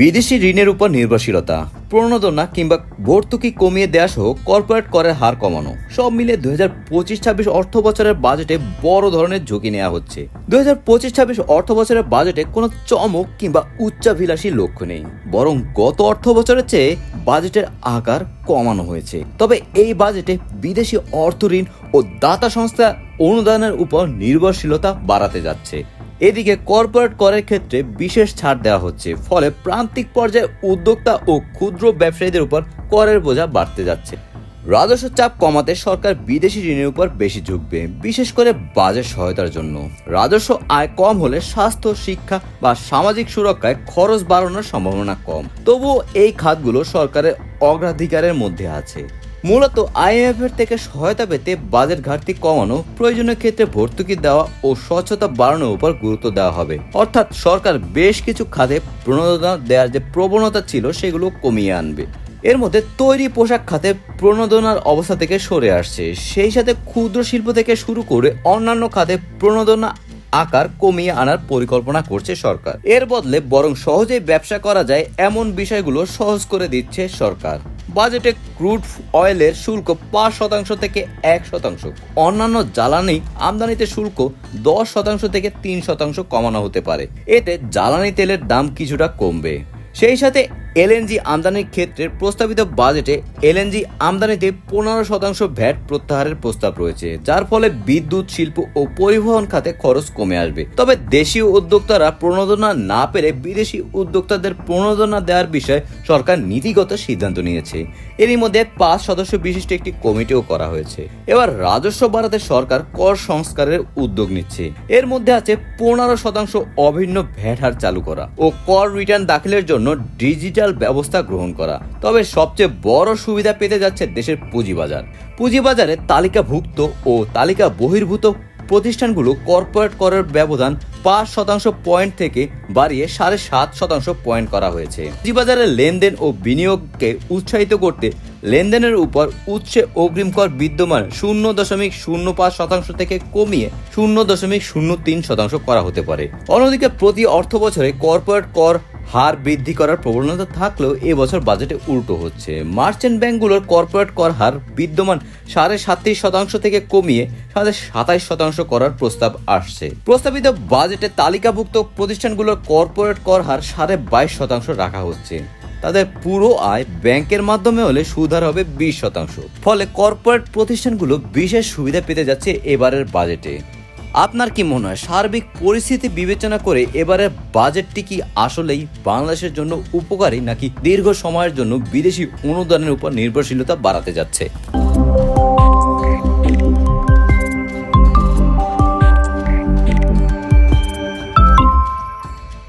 বিদেশি ঋণের উপর নির্ভরশীলতা প্রণোদনা কিংবা ভর্তুকি কমিয়ে দেওয়া সহ কর্পোরেট করের হার কমানো, সব মিলে দুই হাজার পঁচিশ ছাব্বিশ অর্থ বছরের বাজেটে বড় ধরনের ঝুঁকি নেওয়া হচ্ছে। দুই হাজার পঁচিশ ছাব্বিশ অর্থ বছরের বাজেটে কোনো চমক কিংবা উচ্চাভিলাষী লক্ষ্য নেই, বরং গত অর্থ বছরের চেয়ে বাজেটের আকার কমানো হয়েছে। তবে এই বাজেটে বিদেশি অর্থ ঋণ ও দাতা সংস্থা অনুদানের উপর নির্ভরশীলতা বাড়াতে যাচ্ছে। এদিকে কর্পোরেট করের ক্ষেত্রে বিশেষ ছাড় দেওয়া হচ্ছে। ফলে প্রান্তিক পর্যায়ে উদ্যোক্তা ও ক্ষুদ্র ব্যবসায়ীদের উপর করের বোঝা বাড়তে যাচ্ছে। রাজস্ব চাপ কমাতে সরকার বিদেশি ঋণের উপর বেশি ঝুঁকবে, বিশেষ করে বাজেট সহায়তার জন্য। রাজস্ব আয় কম হলে স্বাস্থ্য, শিক্ষা বা সামাজিক সুরক্ষায় খরচ বাড়ানোর সম্ভাবনা কম। তবুও এই খাতগুলো সরকারের অগ্রাধিকারের মধ্যে আছে। মূলত আইএমএফ এর থেকে সহায়তা পেতে বাজেট ঘাটতি কমানো, প্রয়োজনীয় ক্ষেত্রে ভর্তুকি দেওয়া ও স্বচ্ছতা বাড়ানোর উপর গুরুত্ব দেওয়া হবে। অর্থাৎ সরকার বেশ কিছু খাতে প্রণোদনা দেওয়ার যে প্রবণতা ছিল সেগুলো কমিয়ে আনবে। এর মধ্যে তৈরি পোশাক খাতে প্রণোদনার অবস্থা থেকে সরে আসছে। সেই সাথে ক্ষুদ্র শিল্প থেকে শুরু করে অন্যান্য খাতে প্রণোদনা আকার কমিয়ে আনার পরিকল্পনা করছে সরকার। এর বদলে বরং সহজেই ব্যবসা করা যায় এমন বিষয়গুলো সহজ করে দিচ্ছে সরকার। বাজেটে ক্রুড অয়েলের শুল্ক পাঁচ শতাংশ থেকে এক শতাংশ। অন্যান্য জ্বালানি আমদানিতে শুল্ক দশ শতাংশ থেকে তিন শতাংশ কমানো হতে পারে। এতে জ্বালানি তেলের দাম কিছুটা কমবে। সেই সাথে এলএনজি আমদানির ক্ষেত্রে প্রস্তাবিত বাজেটে এলএনজি আমদানিতে পনেরো শতাংশ ভ্যাট প্রত্যাহারের প্রস্তাব রয়েছে, যার ফলে বিদ্যুৎ, শিল্প ও পরিবহন খাতে খরচ কমে আসবে। তবে দেশীয় উদ্যোক্তারা প্রণোদনা না পেরে বিদেশি উদ্যোক্তাদের প্রণোদনা দেওয়ার বিষয়ে সরকার নীতিগত সিদ্ধান্ত নিয়েছে। এরই মধ্যে পাঁচ সদস্য বিশিষ্ট একটি কমিটিও করা হয়েছে। এবার রাজস্ব বাড়াতে সরকার কর সংস্কারের উদ্যোগ নিচ্ছে। এর মধ্যে আছে পনেরো শতাংশ অভিন্ন ভ্যাট হার চালু করা ও কর রিটার্ন দাখিলের জন্য ডিজিটাল ব্যবস্থা গ্রহণ করা। তবে সবচেয়ে বড় সুবিধা পেতে যাচ্ছে দেশের পুঁজিবাজার। পুঁজিবাজারে তালিকাভুক্ত ও তালিকা বহির্ভূত প্রতিষ্ঠানগুলো কর্পোরেট করের ব্যবধান পাঁচ শতাংশ পয়েন্ট থেকে বাড়িয়ে সাড়ে সাত শতাংশ পয়েন্ট করা হয়েছে। পুঁজিবাজারের লেনদেন ও বিনিয়োগকে উৎসাহিত করতে লেনদেনের উপর উৎসে অগ্রিম কর বিদ্যমান শূন্য দশমিক শূন্য পাঁচ শতাংশ থেকে কমিয়ে শূন্য দশমিক শূন্য তিন শতাংশ করা হতে পারে। অন্যদিকে প্রতি অর্থ বছরে কর্পোরেট কর হার বৃদ্ধি করার প্রবণতা থাকলেও এবছর বাজেটে উল্টো হচ্ছে। মার্চেন্ট ব্যাংকগুলোর কর্পোরেট কর হার বিদ্যমান সাড়ে সাতত্রিশ শতাংশ থেকে কমিয়ে সাড়ে সাতাইশ শতাংশ করার প্রস্তাব আসছে। প্রস্তাবিত বাজেটে তালিকাভুক্ত প্রতিষ্ঠানগুলোর কর্পোরেট কর হার সাড়ে বাইশ শতাংশ রাখা হচ্ছে। তাদের পুরো আয় ব্যাংকের মাধ্যমে হলে সুধার হবে বিশ শতাংশ। ফলে কর্পোরেট প্রতিষ্ঠানগুলো বিশেষ সুবিধা পেতে যাচ্ছে এবারের বাজেটে। আপনার কি মনে হয় সার্বিক পরিস্থিতি বিবেচনা করে এবারের বাজেটটি কি আসলেই বাংলাদেশের জন্য উপকারী নাকি দীর্ঘ সময়ের জন্য বিদেশি অনুদানের উপর নির্ভরশীলতা বাড়াতে যাচ্ছে?